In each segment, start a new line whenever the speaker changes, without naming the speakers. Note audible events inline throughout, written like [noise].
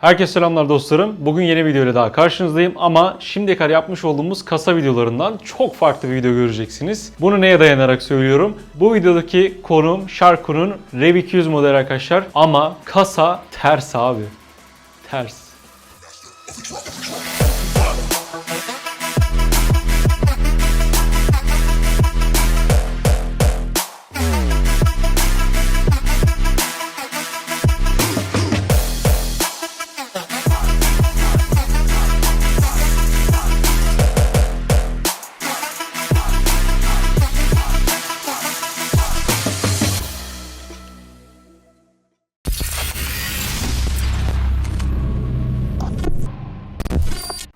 Herkese selamlar dostlarım. Bugün yeni bir video daha karşınızdayım ama şimdiye kadar yapmış olduğumuz kasa videolarından çok farklı bir video göreceksiniz. Bunu neye dayanarak söylüyorum? Bu videodaki konum Sharko'nun Rev 200 modeli arkadaşlar ama kasa ters abi. Ters.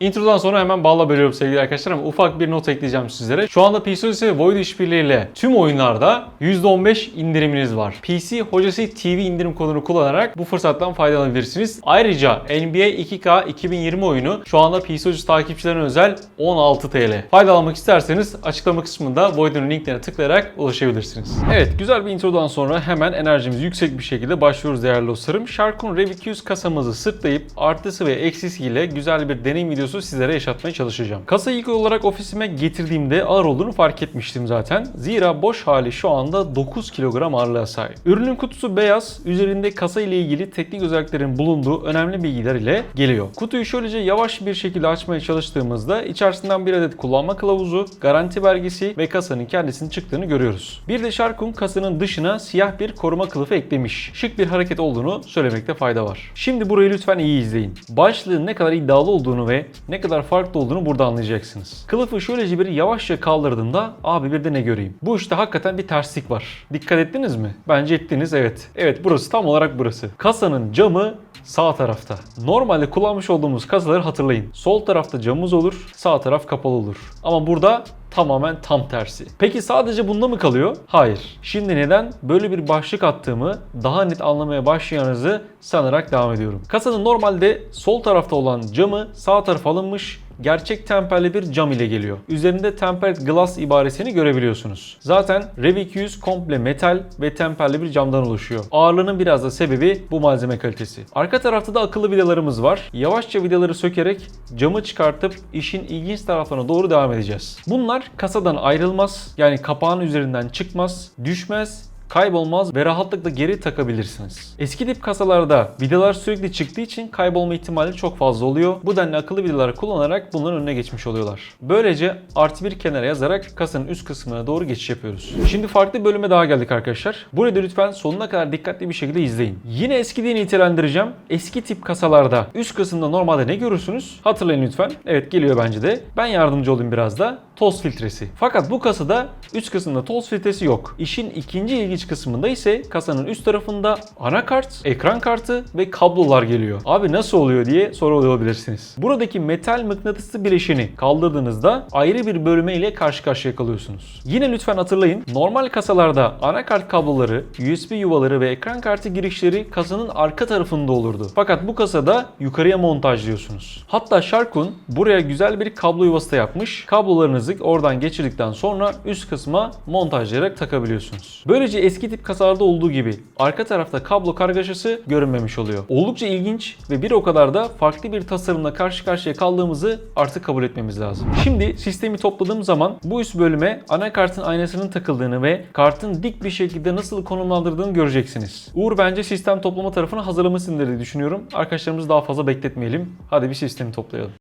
Introdan sonra hemen balla bölüyorum sevgili arkadaşlar ama ufak bir not ekleyeceğim sizlere. Şu anda PC ve Void işbirliğiyle tüm oyunlarda %15 indiriminiz var. PC Hocası TV indirim kodunu kullanarak bu fırsattan faydalanabilirsiniz. Ayrıca NBA 2K 2020 oyunu şu anda PC Hocası takipçilerine özel 16 TL. Faydalanmak isterseniz açıklama kısmında Void'un linklerine tıklayarak ulaşabilirsiniz. Evet güzel bir introdan sonra hemen enerjimiz yüksek bir şekilde başlıyoruz değerli dostlarım. Shark'un Rev 200 kasamızı sırtlayıp artısı ve eksisiyle güzel bir deneyim videosu sizlere yaşatmaya çalışacağım. Kasayı ilk olarak ofisime getirdiğimde ağır olduğunu fark etmiştim zaten. Zira boş hali şu anda 9 kilogram ağırlığa sahip. Ürünün kutusu beyaz, üzerinde kasa ile ilgili teknik özelliklerin bulunduğu önemli bilgiler ile geliyor. Kutuyu şöylece yavaş bir şekilde açmaya çalıştığımızda içerisinden bir adet kullanma kılavuzu, garanti belgesi ve kasanın kendisinin çıktığını görüyoruz. Bir de Sharkun kasanın dışına siyah bir koruma kılıfı eklemiş. Şık bir hareket olduğunu söylemekte fayda var. Şimdi burayı lütfen iyi izleyin. Başlığın ne kadar iddialı olduğunu ve ne kadar farklı olduğunu burada anlayacaksınız. Kılıfı şöylece bir yavaşça kaldırdığımda abi bir de ne göreyim. Bu işte hakikaten bir terslik var. Dikkat ettiniz mi? Bence ettiniz evet. Evet burası tam olarak burası. Kasanın camı sağ tarafta. Normalde kullanmış olduğumuz kasaları hatırlayın. Sol tarafta camımız olur, sağ taraf kapalı olur. Ama burada tamamen tam tersi. Peki sadece bunda mı kalıyor? Hayır. Şimdi neden böyle bir başlık attığımı daha net anlamaya başlayanızı sanarak devam ediyorum. Kasanın normalde sol tarafta olan camı sağ tarafa alınmış gerçek temperli bir cam ile geliyor. Üzerinde tempered glass ibaresini görebiliyorsunuz. Zaten Rev 200 komple metal ve temperli bir camdan oluşuyor. Ağırlığının biraz da sebebi bu malzeme kalitesi. Arka tarafta da akıllı vidalarımız var. Yavaşça vidaları sökerek camı çıkartıp işin ilginç taraflarına doğru devam edeceğiz. Bunlar kasadan ayrılmaz. Yani kapağın üzerinden çıkmaz, düşmez kaybolmaz ve rahatlıkla geri takabilirsiniz. Eski tip kasalarda vidalar sürekli çıktığı için kaybolma ihtimali çok fazla oluyor. Bu denli akıllı vidaları kullanarak bunların önüne geçmiş oluyorlar. Böylece artı bir kenara yazarak kasanın üst kısmına doğru geçiş yapıyoruz. Şimdi farklı bir bölüme daha geldik arkadaşlar. Burada lütfen sonuna kadar dikkatli bir şekilde izleyin. Yine eskidiğini nitelendireceğim. Eski tip kasalarda üst kısımda normalde ne görürsünüz? Hatırlayın lütfen. Evet geliyor bence de. Ben yardımcı olayım biraz da. Toz filtresi. Fakat bu kasada üst kısımda toz filtresi yok. İşin ikinci ilginç kısmında ise kasanın üst tarafında anakart, ekran kartı ve kablolar geliyor. Abi nasıl oluyor diye soruyor olabilirsiniz. Buradaki metal mıknatıslı bileşeni kaldırdığınızda ayrı bir bölme ile karşı karşıya kalıyorsunuz. Yine lütfen hatırlayın. Normal kasalarda anakart kabloları, USB yuvaları ve ekran kartı girişleri kasanın arka tarafında olurdu. Fakat bu kasada yukarıya montajlıyorsunuz. Hatta Sharkun buraya güzel bir kablo yuvası da yapmış. Kablolarınızı oradan geçirdikten sonra üst kısma montajlayarak takabiliyorsunuz. Böylece eski tip kasalarda olduğu gibi arka tarafta kablo kargaşası görünmemiş oluyor. Oldukça ilginç ve bir o kadar da farklı bir tasarımla karşı karşıya kaldığımızı artık kabul etmemiz lazım. Şimdi sistemi topladığım zaman bu üst bölüme anakartın aynasının takıldığını ve kartın dik bir şekilde nasıl konumlandırdığını göreceksiniz. Uğur bence sistem toplama tarafını hazırlamışsındır diye düşünüyorum. Arkadaşlarımızı daha fazla bekletmeyelim. Hadi bir sistemi toplayalım.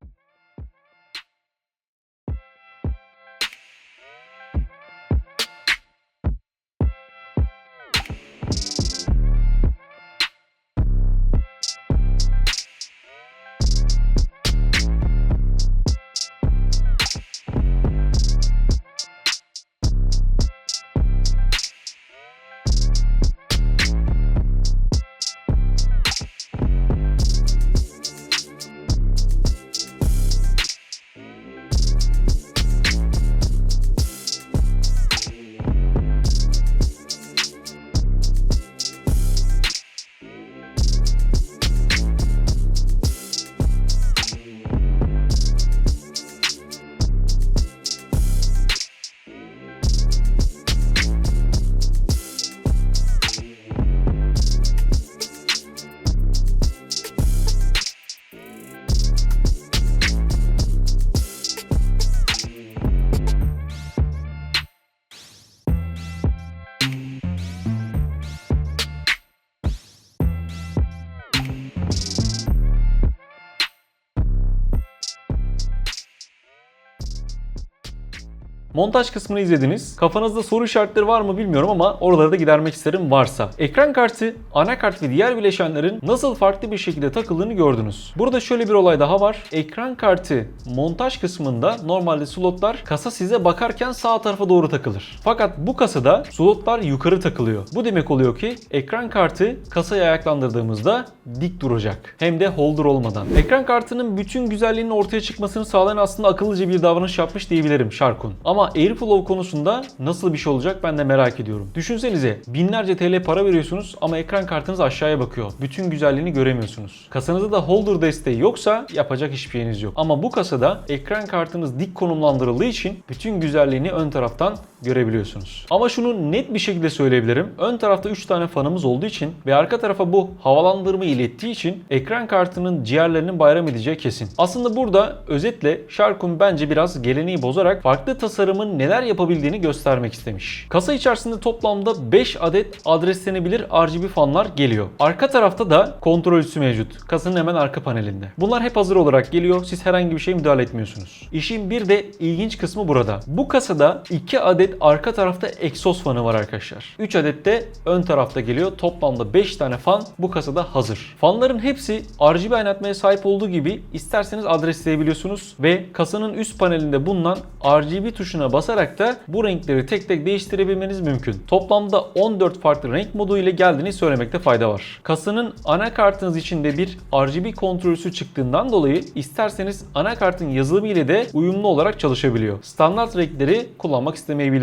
Montaj kısmını izlediniz. Kafanızda soru işaretleri var mı bilmiyorum ama oraları da gidermek isterim varsa. Ekran kartı, anakart ve diğer bileşenlerin nasıl farklı bir şekilde takıldığını gördünüz. Burada şöyle bir olay daha var. Ekran kartı montaj kısmında normalde slotlar kasa size bakarken sağ tarafa doğru takılır. Fakat bu kasada slotlar yukarı takılıyor. Bu demek oluyor ki ekran kartı kasayı ayaklandırdığımızda dik duracak. Hem de holder olmadan. Ekran kartının bütün güzelliğinin ortaya çıkmasını sağlayan aslında akıllıca bir davranış yapmış diyebilirim Sharkun. Ama Airflow konusunda nasıl bir şey olacak ben de merak ediyorum. Düşünsenize binlerce TL para veriyorsunuz ama ekran kartınız aşağıya bakıyor. Bütün güzelliğini göremiyorsunuz. Kasanızda da holder desteği yoksa yapacak hiçbir şeyiniz yok. Ama bu kasada ekran kartınız dik konumlandırıldığı için bütün güzelliğini ön taraftan görebiliyorsunuz. Ama şunu net bir şekilde söyleyebilirim. Ön tarafta 3 tane fanımız olduğu için ve arka tarafa bu havalandırma ilettiği için ekran kartının ciğerlerinin bayram edeceği kesin. Aslında burada özetle Sharkun bence biraz geleneği bozarak farklı tasarımın neler yapabildiğini göstermek istemiş. Kasa içerisinde toplamda 5 adet adreslenebilir RGB fanlar geliyor. Arka tarafta da kontrol üssü mevcut. Kasanın hemen arka panelinde. Bunlar hep hazır olarak geliyor. Siz herhangi bir şeye müdahale etmiyorsunuz. İşin bir de ilginç kısmı burada. Bu kasada 2 adet arka tarafta egzoz fanı var arkadaşlar. 3 adet de ön tarafta geliyor. Toplamda 5 tane fan bu kasada hazır. Fanların hepsi RGB aydınlatmaya sahip olduğu gibi isterseniz adresleyebiliyorsunuz ve kasanın üst panelinde bulunan RGB tuşuna basarak da bu renkleri tek tek değiştirebilmeniz mümkün. Toplamda 14 farklı renk modu ile geldiğini söylemekte fayda var. Kasanın anakartınız içinde bir RGB kontrolüsü çıktığından dolayı isterseniz anakartın yazılımı ile de uyumlu olarak çalışabiliyor. Standart renkleri kullanmak istemeyebilirsiniz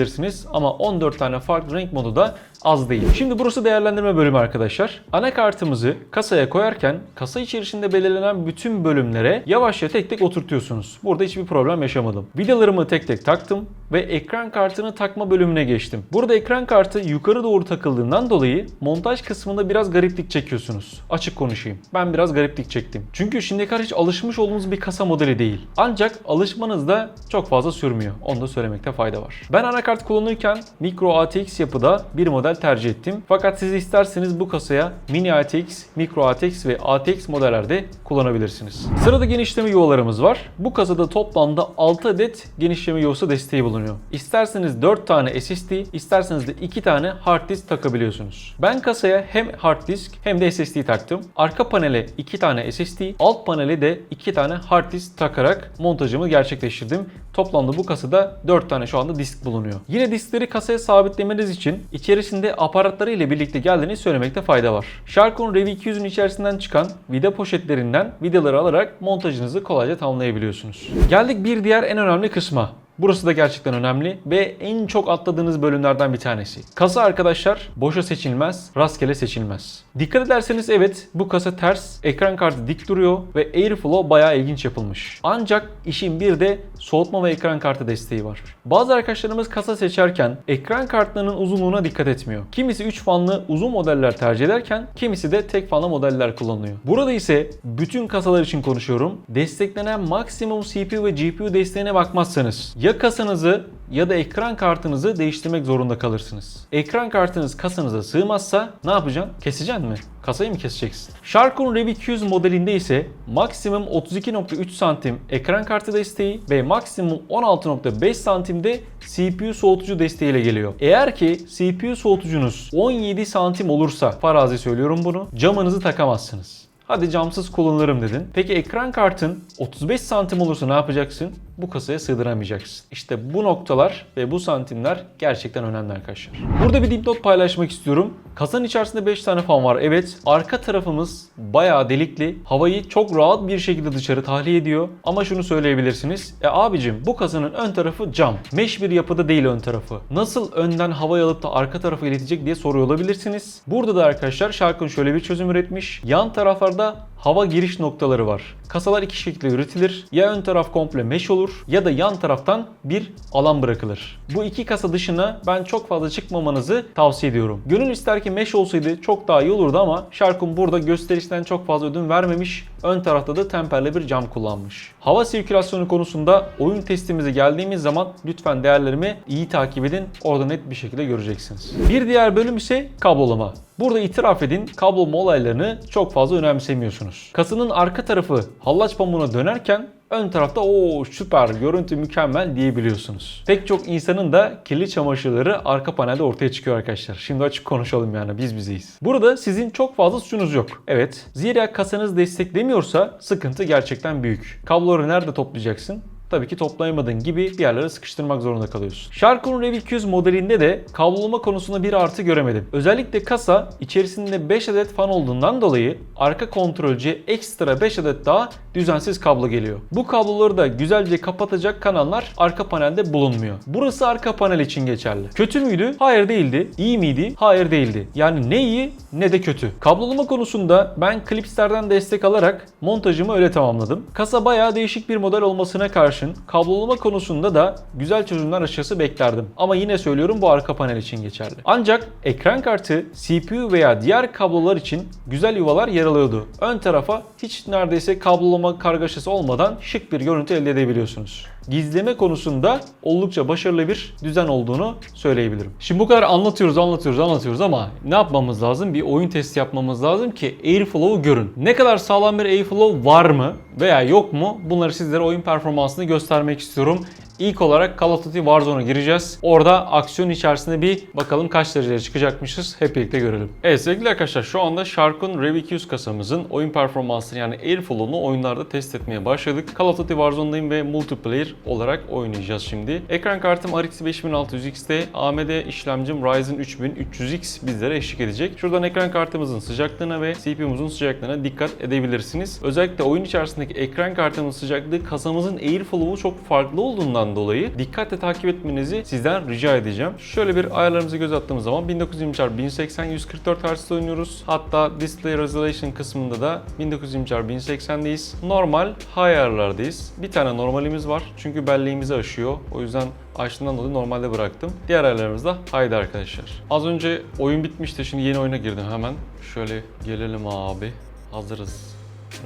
ama 14 tane farklı renk modu da az değil. Şimdi burası değerlendirme bölümü arkadaşlar. Anakartımızı kasaya koyarken kasa içerisinde belirlenen bütün bölümlere yavaşça tek tek oturtuyorsunuz. Burada hiçbir problem yaşamadım. Vidalarımı tek tek taktım ve ekran kartını takma bölümüne geçtim. Burada ekran kartı yukarı doğru takıldığından dolayı montaj kısmında biraz gariplik çekiyorsunuz. Açık konuşayım. Ben biraz gariplik çektim. Çünkü şimdiye kadar hiç alışmış olduğunuz bir kasa modeli değil. Ancak alışmanız da çok fazla sürmüyor. Onu da söylemekte fayda var. Ben anakart kullanırken Micro ATX yapıda bir model tercih ettim. Fakat siz isterseniz bu kasaya Mini ATX, Micro ATX ve ATX modellerde kullanabilirsiniz. Sırada genişleme yuvalarımız var. Bu kasada toplamda 6 adet genişleme yuvası desteği bulunuyor. İsterseniz 4 tane SSD, isterseniz de 2 tane hard disk takabiliyorsunuz. Ben kasaya hem hard disk hem de SSD taktım. Arka panele 2 tane SSD, alt panele de 2 tane hard disk takarak montajımı gerçekleştirdim. Toplamda bu kasada 4 tane şu anda disk bulunuyor. Yine diskleri kasaya sabitlemeniz için içerisinde aparatları ile birlikte geldiğini söylemekte fayda var. Sharkun Rev 200'ün içerisinden çıkan vida poşetlerinden vidaları alarak montajınızı kolayca tamamlayabiliyorsunuz. Geldik bir diğer en önemli kısma. Burası da gerçekten önemli ve en çok atladığınız bölümlerden bir tanesi. Kasa arkadaşlar boşa seçilmez, rastgele seçilmez. Dikkat ederseniz evet bu kasa ters, ekran kartı dik duruyor ve Airflow bayağı ilginç yapılmış. Ancak işin bir de soğutma ve ekran kartı desteği var. Bazı arkadaşlarımız kasa seçerken ekran kartlarının uzunluğuna dikkat etmiyor. Kimisi 3 fanlı uzun modeller tercih ederken kimisi de tek fanlı modeller kullanıyor. Burada ise bütün kasalar için konuşuyorum. Desteklenen maksimum CPU ve GPU desteğine bakmazsanız ya kasanızı ya da ekran kartınızı değiştirmek zorunda kalırsınız. Ekran kartınız kasanıza sığmazsa ne yapacaksın? Keseceksin mi? Kasayı mı keseceksin? Sharkun Rev 200 modelinde ise maksimum 32.3 santim ekran kartı desteği ve maksimum 16.5 santimde CPU soğutucu desteğiyle geliyor. Eğer ki CPU soğutucunuz 17 santim olursa farazi söylüyorum bunu camınızı takamazsınız. Hadi camsız kullanırım dedin. Peki ekran kartın 35 santim olursa ne yapacaksın? Bu kasaya sığdıramayacaksın. İşte bu noktalar ve bu santimler gerçekten önemli arkadaşlar. Burada bir dipnot paylaşmak istiyorum. Kasanın içerisinde 5 tane fan var. Evet arka tarafımız bayağı delikli. Havayı çok rahat bir şekilde dışarı tahliye ediyor. Ama şunu söyleyebilirsiniz. E abicim bu kasanın ön tarafı cam. Mesh bir yapıda değil ön tarafı. Nasıl önden havayı alıp da arka tarafa iletecek diye soruyor olabilirsiniz. Burada da arkadaşlar Sharkun şöyle bir çözüm üretmiş. Yan taraflarda hava giriş noktaları var. Kasalar iki şekilde üretilir. Ya ön taraf komple mesh olur ya da yan taraftan bir alan bırakılır. Bu iki kasa dışına ben çok fazla çıkmamanızı tavsiye ediyorum. Gönül ister ki mesh olsaydı çok daha iyi olurdu ama Sharkun burada gösterişten çok fazla ödün vermemiş. Ön tarafta da temperli bir cam kullanmış. Hava sirkülasyonu konusunda oyun testimize geldiğimiz zaman lütfen değerlerimi iyi takip edin. Orada net bir şekilde göreceksiniz. Bir diğer bölüm ise kablolama. Burada itiraf edin kablolama olaylarını çok fazla önemsemiyorsunuz. Kasanın arka tarafı hallaç pamuğuna dönerken ön tarafta o süper görüntü mükemmel diyebiliyorsunuz. Pek çok insanın da kirli çamaşırları arka panelde ortaya çıkıyor arkadaşlar. Şimdi açık konuşalım yani biz bizeyiz. Burada sizin çok fazla suçunuz yok. Evet. Zira kasanız desteklemiyorsa sıkıntı gerçekten büyük. Kabloları nerede toplayacaksın? Tabii ki toplayamadığın gibi bir yerlere sıkıştırmak zorunda kalıyorsun. Sharkun Rev 200 modelinde de kablolama konusunda bir artı göremedim. Özellikle kasa içerisinde 5 adet fan olduğundan dolayı arka kontrolcüye ekstra 5 adet daha düzensiz kablo geliyor. Bu kabloları da güzelce kapatacak kanallar arka panelde bulunmuyor. Burası arka panel için geçerli. Kötü müydü? Hayır değildi. İyi miydi? Hayır değildi. Yani ne iyi ne de kötü. Kablolama konusunda ben Clipster'den destek alarak montajımı öyle tamamladım. Kasa bayağı değişik bir model olmasına karşın kablolama konusunda da güzel çözümler açıkçası beklerdim. Ama yine söylüyorum bu arka panel için geçerli. Ancak ekran kartı, CPU veya diğer kablolar için güzel yuvalar yer alıyordu. Ön tarafa hiç neredeyse kablolama kargaşası olmadan şık bir görüntü elde edebiliyorsunuz gizleme konusunda oldukça başarılı bir düzen olduğunu söyleyebilirim. Şimdi bu kadar anlatıyoruz, anlatıyoruz, anlatıyoruz ama ne yapmamız lazım? Bir oyun testi yapmamız lazım ki Airflow'u görün. Ne kadar sağlam bir Airflow var mı veya yok mu? Bunları sizlere oyun performansını göstermek istiyorum. İlk olarak Call of Duty Warzone'a gireceğiz. Orada aksiyon içerisinde bir bakalım kaç dereceye çıkacakmışız hep birlikte görelim. Evet sevgili arkadaşlar şu anda Shark'un Rev 200 kasamızın oyun performansını yani Airflow'unu oyunlarda test etmeye başladık. Call of Duty Warzone'dayım ve multiplayer olarak oynayacağız şimdi. Ekran kartım RX 5600 XT, AMD işlemcim Ryzen 3300X bizlere eşlik edecek. Şuradan ekran kartımızın sıcaklığına ve CPU'muzun sıcaklığına dikkat edebilirsiniz. Özellikle oyun içerisindeki ekran kartımın sıcaklığı kasamızın Airflow'u çok farklı olduğundan dolayı dikkatle takip etmenizi sizden rica edeceğim. Şöyle bir ayarlarımıza göz attığımız zaman 1920x1080 144 Hz oynuyoruz. Hatta Display Resolution kısmında da 1920x1080'deyiz. Normal high ayarlardayız. Bir tane normalimiz var. Çünkü belleğimizi aşıyor. O yüzden açtığından dolayı normalde bıraktım. Diğer ayarlarımız da haydi arkadaşlar. Az önce oyun bitmişti. Şimdi yeni oyuna girdim hemen. Şöyle gelelim abi. Hazırız.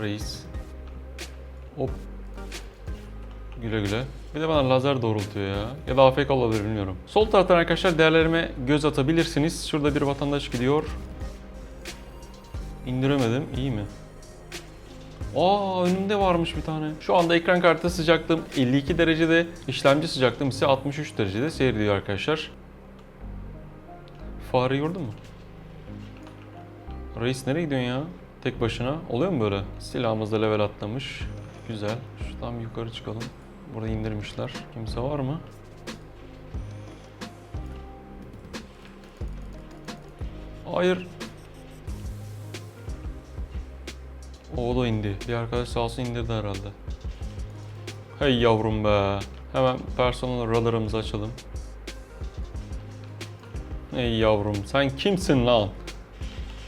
Reis. Hop. Güle güle. Bir de bana lazer doğrultuyor ya. Ya da AFK olabilir bilmiyorum. Sol taraftan arkadaşlar değerlerime göz atabilirsiniz. Şurada bir vatandaş gidiyor. İndiremedim. İyi mi? Aa önümde varmış bir tane. Şu anda ekran kartı sıcaklığım 52 derecede, işlemci sıcaklığım ise 63 derecede seyrediyor arkadaşlar. Fare gördün mü? Reis nereye gidiyorsun ya? Tek başına. Oluyor mu böyle? Silahımız da level atlamış. Güzel. Şuradan bir yukarı çıkalım. Burada indirmişler. Kimse var mı? Hayır. O da indi. Bir arkadaş sağ olsun indirdi herhalde. Hey yavrum be. Hemen personel radarımızı açalım. Hey yavrum sen kimsin lan?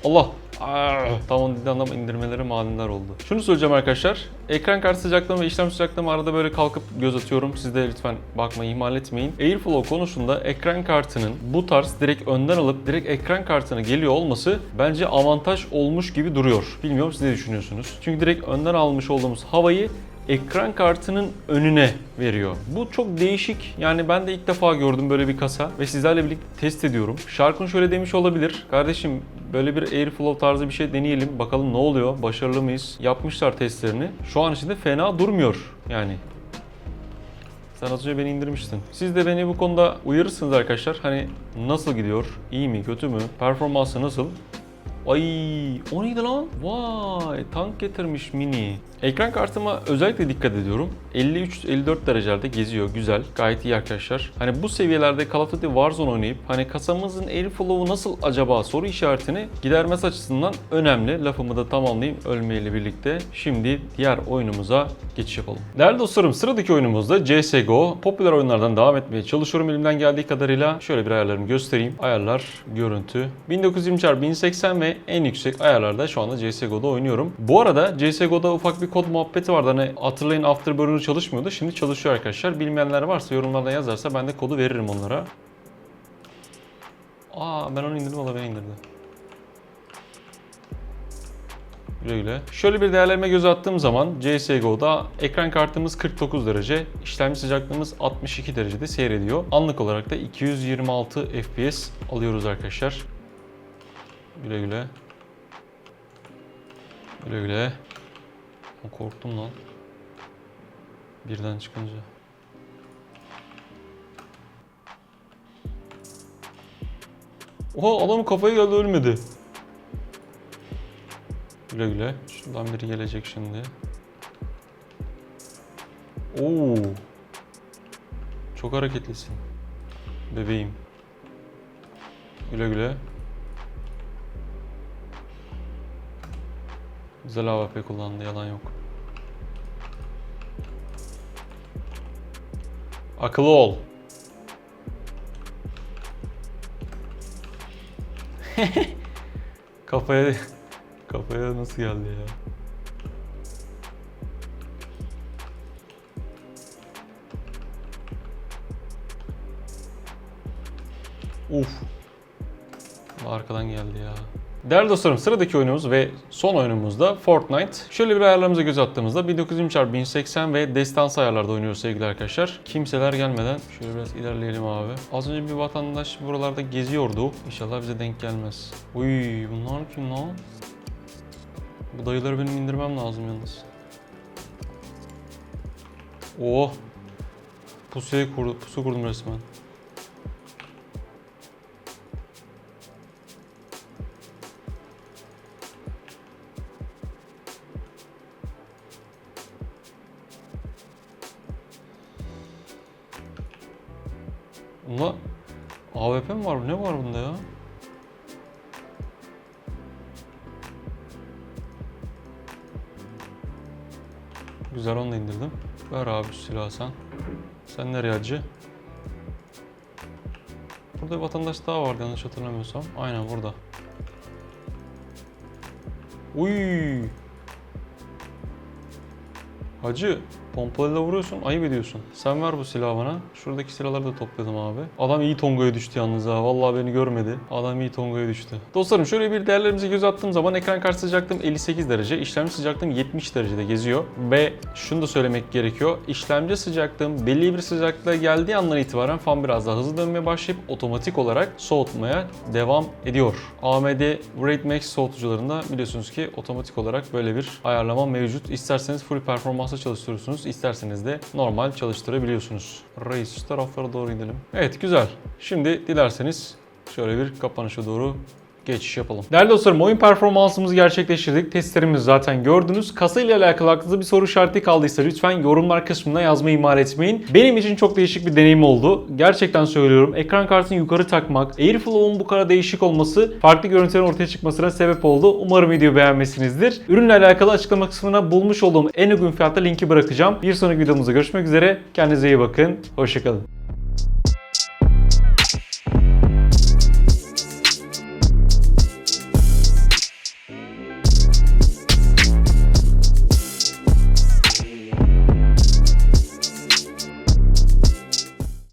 Allah. Aa, tamam dedi adam indirmeleri maniler oldu. Şunu söyleyeceğim arkadaşlar. Ekran kartı sıcaklığım ve işlem sıcaklığım arada böyle kalkıp göz atıyorum. Siz de lütfen bakmayı ihmal etmeyin. Airflow konusunda ekran kartının bu tarz direkt önden alıp direkt ekran kartına geliyor olması bence avantaj olmuş gibi duruyor. Bilmiyorum siz ne düşünüyorsunuz? Çünkü direkt önden almış olduğumuz havayı ekran kartının önüne veriyor. Bu çok değişik. Yani ben de ilk defa gördüm böyle bir kasa ve sizlerle birlikte test ediyorum. Sharkun şöyle demiş olabilir. Kardeşim böyle bir Airflow tarzı bir şey deneyelim. Bakalım ne oluyor? Başarılı mıyız? Yapmışlar testlerini. Şu an içinde fena durmuyor. Yani sen az önce beni indirmiştin. Siz de beni bu konuda uyarırsınız arkadaşlar. Hani nasıl gidiyor? İyi mi? Kötü mü? Performansı nasıl? Ay o neydi lan? Vay tank getirmiş mini. Ekran kartıma özellikle dikkat ediyorum. 53-54 derecelerde geziyor. Güzel. Gayet iyi arkadaşlar. Hani bu seviyelerde Call of Duty Warzone oynayıp hani kasamızın airflow'u nasıl acaba soru işaretini gidermesi açısından önemli. Lafımı da tamamlayayım ölmeyle birlikte. Şimdi diğer oyunumuza geçiş yapalım. Değerli dostlarım sıradaki oyunumuzda CSGO. Popüler oyunlardan devam etmeye çalışıyorum elimden geldiği kadarıyla. Şöyle bir ayarlarımı göstereyim. Ayarlar, görüntü. 1920x1080 ve en yüksek ayarlarda şu anda CSGO'da oynuyorum. Bu arada CSGO'da ufak bir kod muhabbeti vardı. Hani hatırlayın Afterburner çalışmıyordu. Şimdi çalışıyor arkadaşlar. Bilmeyenler varsa yorumlarda yazarsa ben de kodu veririm onlara. Aa ben onu indirdim o da beni indirdi. Güle güle. Şöyle bir değerlerime göz attığım zaman CSGO'da ekran kartımız 49 derece, işlemci sıcaklığımız 62 derecede seyrediyor. Anlık olarak da 226 FPS alıyoruz arkadaşlar. Güle güle. Güle güle. Korktum lan. Birden çıkınca. Oha adamın kafaya geldi ölmedi. Güle güle. Şuradan biri gelecek şimdi. Oo. Çok hareketlisin. Bebeğim. Güle güle. Güzel AWP kullandı yalan yok. Akıllı ol. [laughs] kafaya kafaya nasıl geldi ya? Uf. Arkadan geldi ya. Değerli dostlarım sıradaki oyunumuz ve son oyunumuz da Fortnite. Şöyle bir ayarlarımıza göz attığımızda 1920x1080 ve destans ayarlarda oynuyoruz sevgili arkadaşlar. Kimseler gelmeden şöyle biraz ilerleyelim abi. Az önce bir vatandaş buralarda geziyordu. İnşallah bize denk gelmez. Uy bunlar kim lan? Bu dayıları benim indirmem lazım yalnız. Oh. Pusuya kurdu, pusu kurdum resmen. Bunda AWP mi var? Ne var bunda ya? Güzel onu da indirdim. Ver abi şu sen. Sen nereye acı? Burada bir vatandaş daha vardı yanlış hatırlamıyorsam. Aynen burada. Uy. Hacı pompalıyla vuruyorsun ayıp ediyorsun. Sen ver bu silahı bana. Şuradaki silahları da topladım abi. Adam iyi tongaya düştü yalnız ha. Vallahi beni görmedi. Adam iyi tongaya düştü. Dostlarım şöyle bir değerlerimize göz attığım zaman ekran karşı sıcaklığım 58 derece. işlemci sıcaklığım 70 derecede geziyor. Ve şunu da söylemek gerekiyor. İşlemci sıcaklığım belli bir sıcaklığa geldiği andan itibaren fan biraz daha hızlı dönmeye başlayıp otomatik olarak soğutmaya devam ediyor. AMD Raid Max soğutucularında biliyorsunuz ki otomatik olarak böyle bir ayarlama mevcut. İsterseniz full performansla çalıştırıyorsunuz, isterseniz de normal çalıştırabiliyorsunuz. Reis taraflara doğru gidelim. Evet güzel. Şimdi dilerseniz şöyle bir kapanışa doğru geçiş yapalım. Değerli dostlarım oyun performansımızı gerçekleştirdik. Testlerimizi zaten gördünüz. Kasa ile alakalı aklınızda bir soru işareti kaldıysa lütfen yorumlar kısmına yazmayı ihmal etmeyin. Benim için çok değişik bir deneyim oldu. Gerçekten söylüyorum. Ekran kartını yukarı takmak, Airflow'un bu kadar değişik olması farklı görüntülerin ortaya çıkmasına sebep oldu. Umarım videoyu beğenmişsinizdir. Ürünle alakalı açıklama kısmına bulmuş olduğum en uygun fiyatta linki bırakacağım. Bir sonraki videomuzda görüşmek üzere. Kendinize iyi bakın. Hoşçakalın.